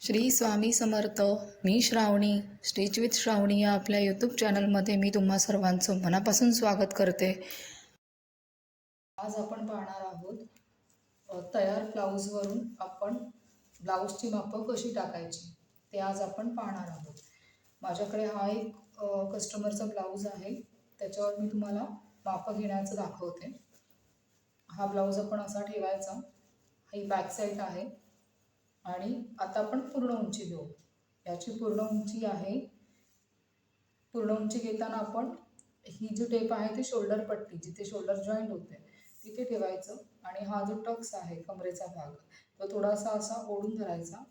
श्री स्वामी समर्थ. मी Shravani stitch with Shravani या आपल्या यूट्यूब चॅनलमध्ये मी तुम्हा सर्वांचं मनापासून स्वागत करते. आज आपण पाहणार आहोत तयार ब्लाऊजवरून आपण ब्लाऊजची मापं कशी टाकायची ते आज आपण पाहणार आहोत. माझ्याकडे हा एक कस्टमरचा ब्लाऊज आहे. त्याच्यावर मी तुम्हाला मापं घेण्याचं दाखवते. हा ब्लाऊज आपण असा ठेवायचा. ही बॅक साईड आहे. आणि आता आपण पूर्ण उंची घेऊ याची पूर्ण उंची आहे. पूर्ण उंची घेताना आपण ही जी टेप आहे ती शोल्डर पट्टी जिथे शोल्डर जॉईंट होते तिथे ठेवायचं आणि हा जो टक्स आहे कमरेचा भाग तो थोडासा असा ओढून धरायचा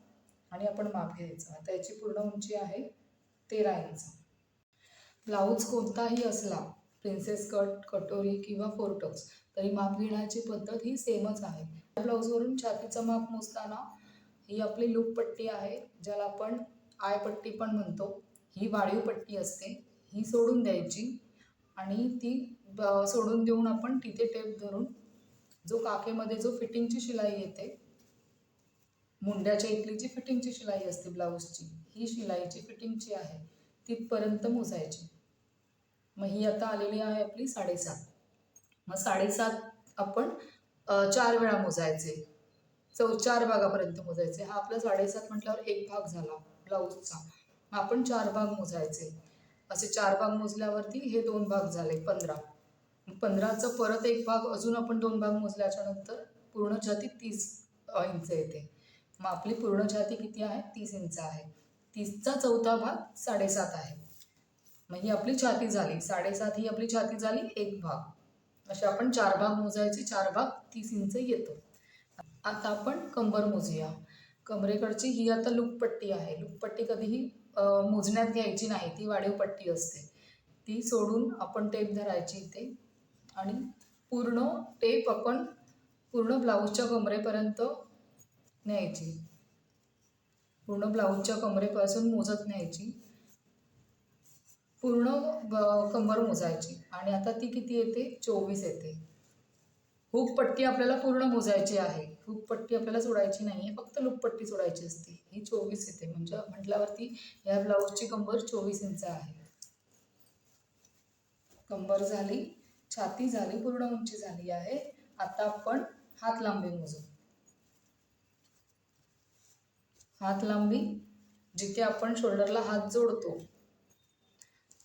आणि आपण माप घ्यायचा. आता याची पूर्ण उंची आहे तेरा इंच. ब्लाऊज कोणताही असला प्रिन्सेस कट कटोरी किंवा फोरटक्स तरी माप घेण्याची पद्धत ही सेमच आहे. ब्लाऊजवरून छातीचं माप मोजताना ही आपली लूप पट्टी आहे ज्याला आपण आय पट्टी पण म्हणतो. ही वाढीव पट्टी असते. ही सोडून द्यायची आणि ती सोडून देऊन आपण तिथे टेप धरून जो काखेमध्ये जो फिटिंगची शिलाई येते मुंड्याच्या इथली जी फिटिंगची शिलाई असते ब्लाऊजची ही शिलाईची फिटिंगची आहे तिथपर्यंत मोजायची. मग ही आता आलेली आहे आपली साडेसात. मग साडेसात आपण चार वेळा मोजायचे. चौ चार भागापर्यंत मोजायचे. हा आपला साडेसात म्हटल्यावर एक भाग झाला ब्लाऊजचा. मग आपण चार भाग मोजायचे. असे चार भाग मोजल्यावरती हे दोन भाग झाले पंधरा. पंधराचा परत एक भाग अजून आपण दोन भाग मोजल्याच्या नंतर पूर्ण छाती तीस इंच येते. मग आपली पूर्ण छाती किती आहे? तीस इंच आहे. तीसचा चौथा भाग साडेसात आहे. मग ही आपली छाती झाली. साडेसात ही आपली छाती झाली एक भाग. असे आपण चार भाग मोजायचे. चार भाग तीस इंच येतो. आता आपण कंबर मोजूया. कमरेकडची ही आता लुकपट्टी आहे. लुकपट्टी कधीही मोजण्यात घ्यायची नाही. ती वाढीव पट्टी असते. ती सोडून आपण टेप धरायची इथे. आणि पूर्ण टेप आपण पूर्ण ब्लाऊजच्या कमरेपर्यंत न्यायची. पूर्ण ब्लाऊजच्या कमरेपासून मोजत न्यायची. पूर्ण कंबर मोजायची. आणि आता ती किती येते? चोवीस येते. हुक पट्टी आपल्याला पूर्ण मोजायची आहे. लूपपट्टी आपल्याला सोडायची नाही आहे फक्त लूपपट्टी सोडायची असते. ही चोवीस येते. म्हणजे म्हटल्यावरती या ब्लाऊजची कंबर चोवीस इंच आहे. कंबर झाली छाती झाली पूर्ण उंची झाली आहे. आता आपण हात लांबी मोजू. हात लांबी जिथे आपण शोल्डरला हात जोडतो.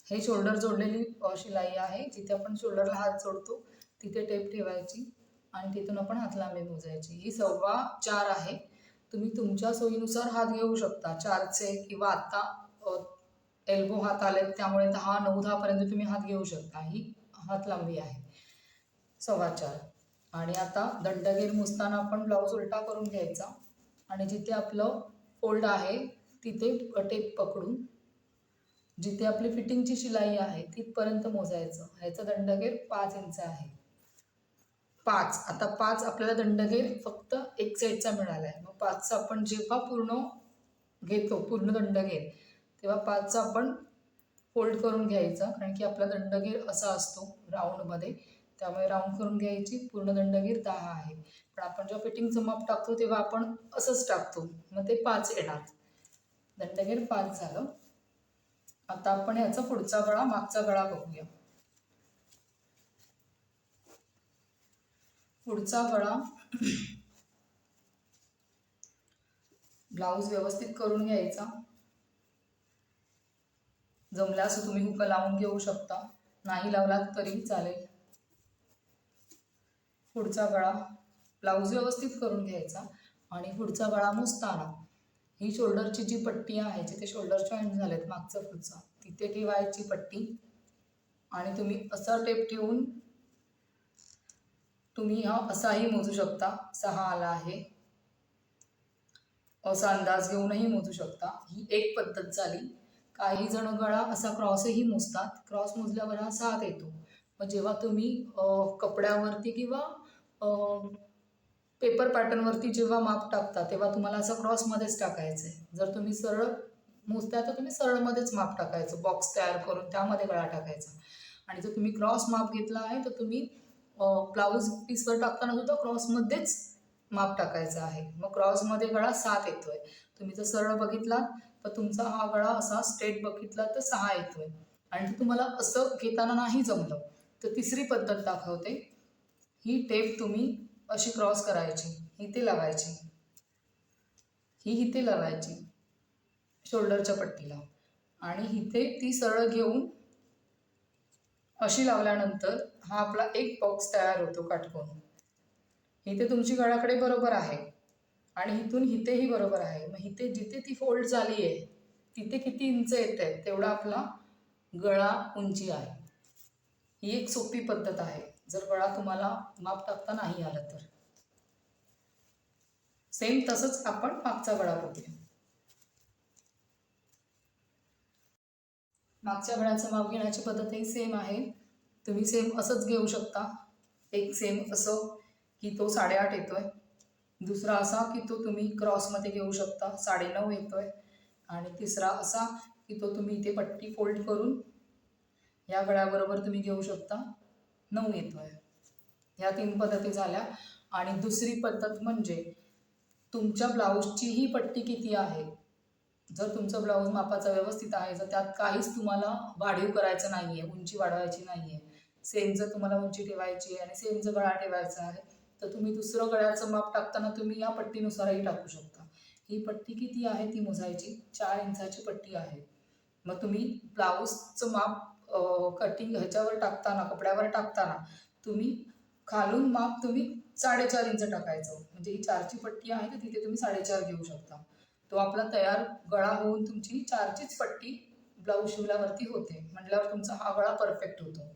हे शोल्डर जोडलेली शिलाई आहे. जिथे आपण शोल्डरला हात जोडतो तिथे टेप ठेवायची. आणि तिथून आपण हात लांबी मोजायची. ही सव्वा चार आहे. तुम्ही तुमच्या सोयीनुसार हात घेऊ शकता. चारचे किंवा आत्ता एल्बो हात आलेत त्यामुळे दहा नऊ दहापर्यंत तुम्ही हात घेऊ शकता. ही हात लांबी आहे. सव्वा चार. आणि आता दंडगीर मुसताना आपण ब्लाऊज उलटा करून घ्यायचा. आणि जिथे आपलं फोल्ड आहे तिथे टेप पकडून जिथे आपली फिटिंगची शिलाई आहे तिथपर्यंत मोजायचं. ह्याचं दंडगेर पाच इंच आहे. पाच. आता पाच आपल्याला दंडगेर फक्त एक साईडचा मिळाला आहे. मग पाचचा आपण जेव्हा पूर्ण घेतो पूर्ण दंडगेर तेव्हा पाचचा आपण फोल्ड करून घ्यायचा कारण की आपला दंडगेर असा असतो राऊंडमध्ये त्यामुळे राऊंड करून घ्यायची पूर्ण दंडगीर दहा आहे. पण आपण जेव्हा फिटिंगचं माप टाकतो तेव्हा आपण असंच टाकतो. मग ते पाच येणार. दंडगीर पाच झालं. आता आपण याचा पुढचा गळा मागचा गळा बघूया. पुढचा गळा ब्लाऊज व्यवस्थित करून घ्यायचा. जमल्यास तुम्ही हुक लावून घेऊ शकता. नाही लावलात तरी चालेल. पुढचा गळा. ब्लाऊज व्यवस्थित करून घ्यायचा आणि पुढचा गळा मोजताना ही शोल्डरची जी पट्टी आहे जिथे शोल्डर जॉईंट झालेत मागचा पुढचा तिथे ठेवायची पट्टी आणि तुम्ही असा टेप ठेवून तुम्ही हा असाही मोजू शकता. सहा आला आहे. असा अंदाज घेऊनही मोजू शकता. ही एक पद्धत झाली. काही जण गळा असा क्रॉसही मोजतात. क्रॉस मोजल्यावर हा सात येतो. मग जेव्हा तुम्ही कपड्यावरती किंवा पेपर पॅटर्नवरती जेव्हा माप टाकता तेव्हा तुम्हाला असं क्रॉसमध्येच टाकायचं आहे. जर तुम्ही सरळ मोजताय तर तुम्ही सरळमध्येच माप टाकायचं. बॉक्स तयार करून त्यामध्ये गळा टाकायचा. आणि जर तुम्ही क्रॉस माप घेतला आहे तर तुम्ही ब्लाऊज पीसवर टाकताना सुद्धा क्रॉसमध्येच माप टाकायचा आहे. मग क्रॉसमध्ये गळा सात येतोय. तुम्ही जर सरळ बघितला तर तुमचा हा गळा असा स्ट्रेट बघितला तर सहा येतोय. आणि तुम्हाला असं घेताना नाही जमलं तर तिसरी पद्धत दाखवते. ही टेप तुम्ही अशी क्रॉस करायची इथे लावायची. ही इथे लावायची शोल्डरच्या पट्टीला. आणि इथे ती सरळ घेऊन अशी लावल्यानंतर हा आपला एक बॉक्स तयार होतो काटकून. इथे तुमची गळाकडे बरोबर आहे. आणि इथून हितेही बरोबर आहे. मग इथे जिथे ती फोल्ड झाली आहे तिथे किती इंच येत आहे तेवढा आपला गळा उंची आहे. ही एक सोपी पद्धत आहे. जर गळा तुम्हाला माप टाकता नाही आलं तर. सेम तसंच आपण मागचा गळा बघूया. मागच्या गळ्याचं माप घेण्याची पद्धतही सेम आहे. तुम्ही सेम असंच घेऊ शकता. एक सेम असं की तो साडेआठ येतोय. दुसरा असा की तो तुम्ही क्रॉसमध्ये घेऊ शकता. साडेनऊ येतोय. आणि तिसरा असा की तो तुम्ही इथे पट्टी फोल्ड करून या गळ्याबरोबर तुम्ही घेऊ शकता. नऊ येतोय. ह्या तीन पद्धती झाल्या. आणि दुसरी पद्धत म्हणजे तुमच्या ब्लाऊजची ही पट्टी किती आहे? जर तुमचं ब्लाऊज मापाचा व्यवस्थित आहे जर त्यात काहीच तुम्हाला वाढीव करायचं नाही आहे उंची वाढवायची नाही आहे सेम जर तुम्हाला उंची ठेवायची आहे आणि सेम जर गळा ठेवायचा आहे तर तुम्ही दुसरं गळ्याचं माप टाकताना तुम्ही या पट्टीनुसारही टाकू शकता. ही पट्टी किती आहे ती मोजायची? चार इंचाची पट्टी आहे. मग तुम्ही ब्लाऊजचं माप कटिंग ह्याच्यावर टाकताना कपड्यावर टाकताना तुम्ही खालून माप तुम्ही साडेचार इंच टाकायचं. म्हणजे ही चारची पट्टी आहे तर तिथे तुम्ही साडेचार घेऊ शकता. तो आपला तयार गळा होऊन तुमची चारचीच पट्टी ब्लाऊज शिवल्यावरती होते. म्हटल्यावर तुमचा हा गळा परफेक्ट होतो.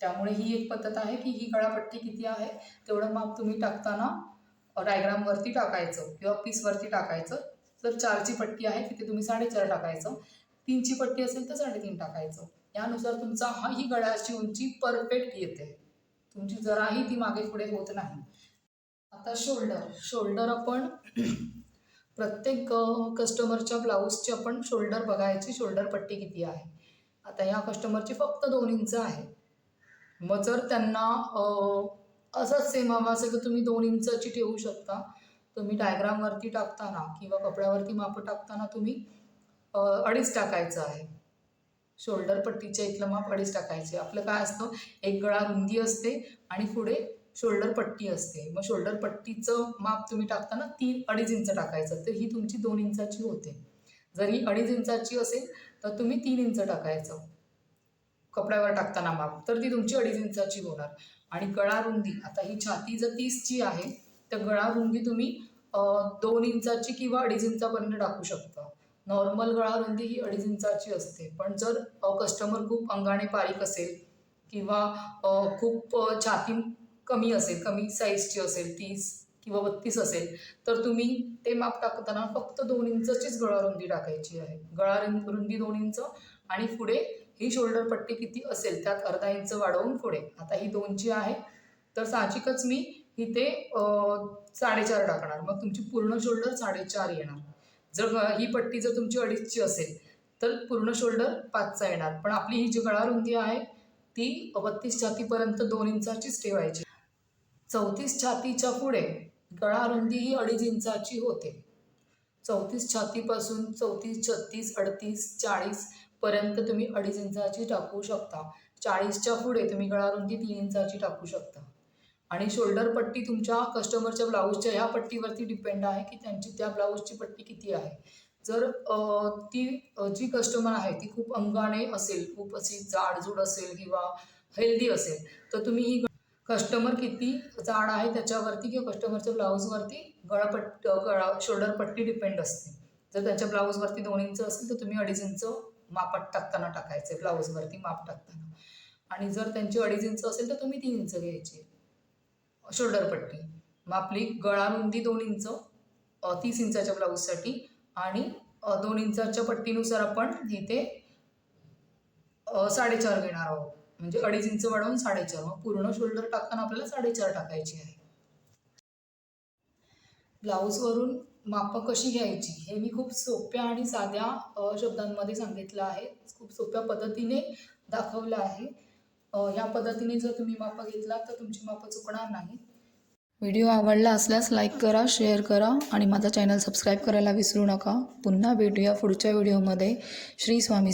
त्यामुळे ही एक पद्धत आहे की ही गळापट्टी किती आहे तेवढं माप तुम्ही टाकताना डायग्रामवरती टाकायचं किंवा पीसवरती टाकायचं. जर चारची पट्टी आहे तिथे तुम्ही साडेचार टाकायचं. तीनची पट्टी असेल तर साडेतीन टाकायचं. यानुसार तुमचा हा ही गळ्याची उंची परफेक्ट येते. तुमची जराही ती मागे पुढे होत नाही. आता शोल्डर शोल्डर आपण प्रत्येक कस्टमरच्या ब्लाऊजची आपण शोल्डर बघायची शोल्डर पट्टी किती आहे? आता ह्या कस्टमरची फक्त दोन इंच आहे. मग जर त्यांना असंच सेम हवा असेल तर तुम्ही दोन इंचाची ठेवू शकता. तुम्ही डायग्रामवरती टाकताना किंवा कपड्यावरती माप टाकताना तुम्ही अडीच टाकायचं आहे. शोल्डर पट्टीच्या इथलं माप अडीच टाकायचे. आपलं काय असतं? एक गळा रुंदी असते आणि पुढे शोल्डर पट्टी असते. मग शोल्डर पट्टीचं माप तुम्ही टाकताना तीन अडीच इंच टाकायचं. तर ही तुमची दोन इंचाची होते. जर ही अडीच इंचाची असेल तर तुम्ही तीन इंच टाकायचं. कपड्यावर टाकताना माप. तर ती तुमची अडीच इंचाची होणार. आणि गळा रुंदी आता ही छाती जर तीसची आहे तर गळा रुंदी तुम्ही दोन इंचाची किंवा अडीच इंचापर्यंत टाकू शकता. नॉर्मल गळा रुंदी ही अडीच इंचाची असते. पण जर कस्टमर खूप अंगाने बारीक असेल किंवा खूप छाती कमी असेल कमी साईजची असेल तीस किंवा बत्तीस असेल तर तुम्ही ते माप टाकताना फक्त दोन इंचचीच गळा रुंदी टाकायची आहे. गळा रुंदी दोन इंच आणि पुढे ही शोल्डर पट्टी किती असेल त्यात अर्धा इंच वाढवून पुढे. आता ही दोनची आहे तर साहजिकच मी इथे साडेचार टाकणार. मग तुमची पूर्ण शोल्डर साडेचार येणार. जर ही पट्टी जर तुमची अडीचची असेल तर पूर्ण शोल्डर पाचचा येणार. पण आपली ही जी गळा रुंदी आहे ती बत्तीस छातीपर्यंत दोन इंचाचीच ठेवायची. चौतीस छातीच्या पुढे गळा रुंदी ही अडीच इंचाची होते. चौतीस छातीपासून चौतीस छत्तीस अडतीस चाळीस पर्यंत तुम्ही अडीच इंचाची टाकू शकता. चाळीसच्या पुढे तुम्ही गळा रुंदी तीन इंचाची टाकू शकता. आणि शोल्डर पट्टी तुमच्या कस्टमरच्या ब्लाऊजच्या ह्या पट्टीवरती डिपेंड आहे की त्यांची त्या ब्लाऊजची पट्टी किती आहे. जर ती जी कस्टमर आहे ती खूप अंगाने असेल खूप अशी जाडजूड असेल किंवा हेल्दी असेल तर तुम्ही ही कस्टमर किती जाड आहे त्याच्यावरती किंवा कस्टमरच्या ब्लाऊजवरती गळापट्ट गळा शोल्डर पट्टी डिपेंड असते. जर त्यांच्या ब्लाऊजवरती दोन इंच असेल तर तुम्ही अडीच इंच मापात टाकताना टाकायचे ब्लाऊजवरती माप टाकताना. आणि जर त्यांची अडीच इंच असेल तर तुम्ही तीन इंच घ्यायचे. शोल्डर पट्टी. मग आपली गळा रुंदी दोन इंच तीस इंचाच्या ब्लाऊजसाठी आणि दोन इंचाच्या पट्टीनुसार आपण इथे साडेचार घेणार आहोत. म्हणजे अडीच इंच वाढवून साडेचार. मग पूर्ण शोल्डर टाकताना आपल्याला साडेचार टाकायची आहे. ब्लाऊजवरून मापं कशी घ्यायची हे मी खूप सोप्या आणि साध्या शब्दांमध्ये सांगितलं आहे. खूप सोप्या पद्धतीने दाखवलं आहे. या पद्धतीने जर तुम्ही मापं घेतला तर तुमची मापं चुकणार नाही. व्हिडिओ आवडला असल्यास लाईक करा शेअर करा आणि माझा चॅनल सबस्क्राईब करायला विसरू नका. पुन्हा भेटूया पुढच्या व्हिडिओमध्ये. श्री स्वामी